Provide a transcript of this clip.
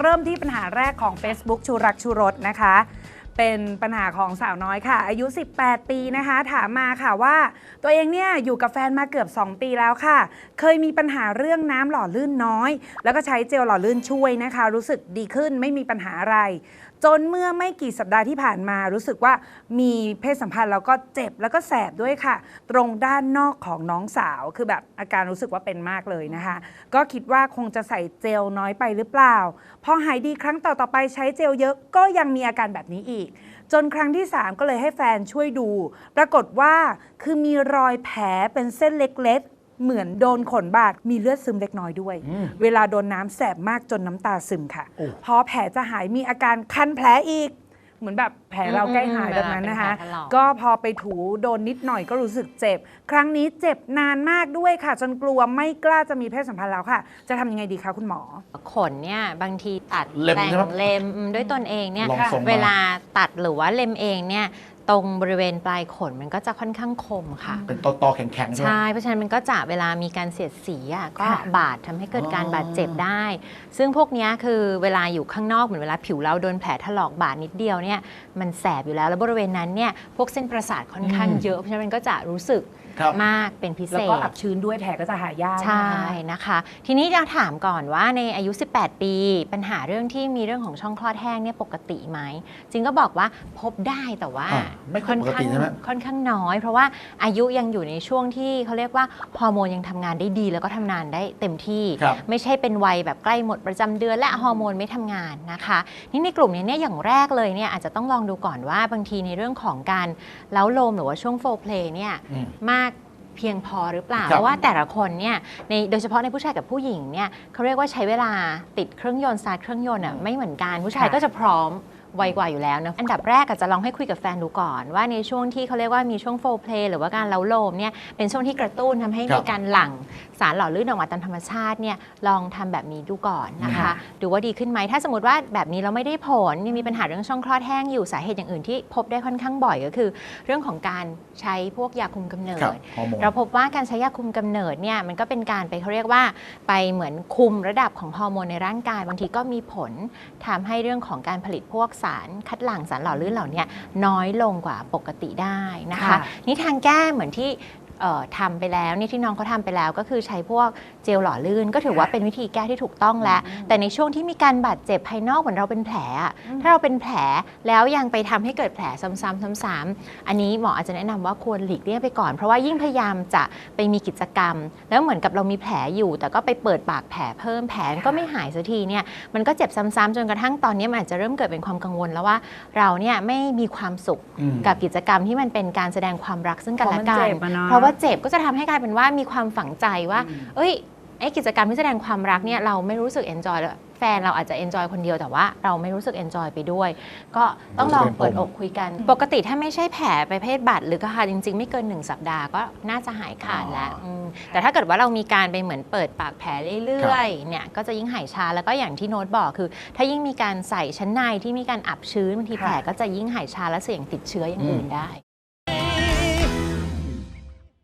เริ่มที่ปัญหาแรกของ Facebook ชูรักชูรสนะคะ เป็นปัญหาของสาวน้อยค่ะ อายุ 18 ปีนะคะ ถามมาค่ะว่า ตัวเองเนี่ยอยู่กับแฟนมาเกือบ 2 ปีแล้วค่ะ เคยมีปัญหาเรื่องน้ำหล่อลื่นน้อย แล้วก็ใช้เจลหล่อลื่นช่วยนะคะ รู้สึกดีขึ้นไม่มีปัญหาอะไรจนเมื่อไม่กี่สัปดาห์ที่ผ่านมารู้สึกว่ามีเพศสัมพันธ์แล้วก็เจ็บแล้วก็แสบด้วยค่ะ ตรงด้านนอกของน้องสาวคือแบบอาการรู้สึกว่าเป็นมากเลยนะคะ ก็คิดว่าคงจะใส่เจลน้อยไปหรือเปล่า พอหายดีครั้งต่อต่อๆไปใช้เจลเยอะก็ยังมีอาการแบบนี้อีก จนครั้งที่ 3 ก็เลยให้แฟนช่วยดู ปรากฏว่าคือมีรอยแผลเป็นเส้นเล็กๆ เหมือนโดนขนบาดมีเลือดซึมเล็กน้อยด้วยอืมเวลาโดนน้ำแสบมากจนน้ำตาซึมค่ะโอ้พอแผลจะหายมีอาการคันแผลอีก เหมือนแบบแผลเราใกล้หายอืมแบบนั้นนะคะเวลาเป็นแผลถลอกก็พอไปถูโดนนิดหน่อยก็รู้สึกเจ็บ ครั้งนี้เจ็บนานมากด้วยค่ะ จนกลัวไม่กล้าจะมีเพศสัมพันธ์แล้วค่ะ จะทำยังไงดีคะคุณหมอ ขนเนี่ยบางทีตัดเล็มแต่งใช่ไหมเล็มด้วยตนเองเนี่ยลองทรงมา เวลาตัดหรือว่าเล็มเองเนี่ย ตรงบริเวณปลายขนมันก็จะค่อนข้างคมค่ะ เป็นตอตอๆแข็งๆใช่ไหม ใช่ เพราะฉะนั้นมันก็จะเวลามีการเสียดสีอะก็ค่ะ บาดทำให้เกิดการอ๋อบาดเจ็บได้ ซึ่งพวกเนี้ยคือเวลาอยู่ข้างนอกเหมือนเวลาผิวเราโดนแผลถลอกบาดนิดเดียวเนี่ยมันแสบอยู่แล้วแล้วบริเวณนั้นเนี่ยพวกเส้นประสาทค่อนข้างอืม เยอะเพราะฉะนั้นมันก็จะรู้สึก ครับมากเป็นพิเศแล้วษก็อับชื้นด้วยแผลก็จะหายยากใช่นะคะนะคะทีนี้จะถามก่อนว่าในอายุ 18 ปี ปัญหาเรื่องที่มีเรื่องของช่องคลอดแห้งเนี่ยปกติไหมจริงก็บอกว่าพบได้แต่ว่าอ่าไม่ค่อยปกติใช่ไหมค่อนข้างน้อย เพราะว่าอายุยังอยู่ในช่วงที่เขาเรียกว่าฮอร์โมนยังทำงานได้ดี แล้วก็ทำงานได้เต็มที่ครับไม่ใช่เป็นวัยแบบใกล้หมดประจำเดือน และฮอร์โมนไม่ทำงานนะคะนี่ในกลุ่มนี้เนี่ยอย่างแรกเลยเนี่ยอาจจะต้องลองดูก่อนว่าบางทีในเรื่องของการเล้าโลมหรือว่าช่วงโฟเพลย์เนี่ยอืมมาก เพียงพอหรือเปล่าครับ เพราะว่าแต่ละคนเนี่ยในโดยเฉพาะในผู้ชายกับผู้หญิงเนี่ยเขาเรียกว่าใช้เวลาติดเครื่องยนต์สตาร์ทเครื่องยนต์อะไม่เหมือนกันผู้ชายค่ะก็จะพร้อม ไวกว่าอยู่แล้วนะ อันดับแรกอาจจะลองให้คุยกับแฟนดูก่อน ว่าในช่วงที่เขาเรียกว่ามีช่วงโฟเพลหรือว่าการเล้าโลมเนี่ยเป็นช่วงที่กระตุ้นทำให้ครับมีการหลั่งสารหล่อลื่นออกมาตามธรรมชาติเนี่ยลองทำแบบนี้ดูก่อนนะคะค่ะดูว่าดีขึ้นไหมถ้าสมมติว่าแบบนี้เราไม่ได้ผลยังมีปัญหาเรื่องช่องคลอดแห้งอยู่สาเหตุอย่างอื่นที่พบได้ค่อนข้างบ่อยก็คือ เรื่องของการใช้พวกยาคุมกำเนิครับดฮอร์โมนเราพบว่าการใช้ยาคุมกำเนิดเนี่ยมันก็เป็นการไปเขาเรียกว่าไปเหมือนคุมระดับของฮอร์โมนในร่างกายบางทีก็มีผลทำให้เรื่องของการผลิตพวกสารคัดหลั่งสารหล่อลื่นเหล่าเนี้ยน้อยลงกว่าปกติได้นะคะค่ะนี่ทางแก้เหมือนที่เอ่อ ทำไปแล้วเนี่ยที่น้องเขาทำไปแล้ว ก็คือใช้พวกเจลหล่อลื่น ก็ถือว่าเป็นวิธีแก้ที่ถูกต้องแล้ว แต่ในช่วงที่มีการบาดเจ็บภายนอกเหมือนเราเป็นแผลอะถ้าเราเป็นแผลแล้วยังไปทำให้เกิดแผลซ้ำๆซ้ำๆอันนี้หมออาจจะแนะนำว่าควรหลีกเลี่ยงไปก่อน เพราะว่ายิ่งพยายามจะไปมีกิจกรรม แล้วเหมือนกับเรามีแผลอยู่ แต่ก็ไปเปิดปากแผลเพิ่มแผลก็ไม่หายสักทีเนี่ยมันก็เจ็บซ้ำๆจนกระทั่งตอนนี้มันอาจจะเริ่มเกิดเป็นความกังวลแล้วว่าเราเนี่ยไม่มีความสุขอืมกับกิจกรรมที่มันเป็นการแสดงความรักซึ่งกันและกัเพราะมันนเจ็บอะเนาะเพราะว่าเจ็บก็จะทำให้กลายเป็นว่ามีความฝังใจว่า เอ้ยไอ้กิจกรรมที่แสดงความรักเนี่ยเราไม่รู้สึกเอนจอยเลยแฟนเราอาจจะเอนจอยคนเดียวแต่ว่าเราไม่รู้สึกเอนจอยไปด้วย ก็ต้องลองเปิดอกคุยกัน ปกติถ้าไม่ใช่แผลประเภทบาดหรือกระหาจริง ๆ ไม่เกิน 1 สัปดาห์ก็น่าจะหายขาดแล้วอ๋ออืมแต่ถ้าเกิดว่าเรามีการไปเหมือนเปิดปากแผลเรื่อยๆเนี่ยก็จะยิ่งหายชาแล้วก็อย่างที่โน้ตบอกคือ ถ้ายิ่งมีการใส่ชั้นในที่มีการอับชื้นบางทีแผลก็จะยิ่งหายชาและเสี่ยงติดเชื้ออย่างอื่นได้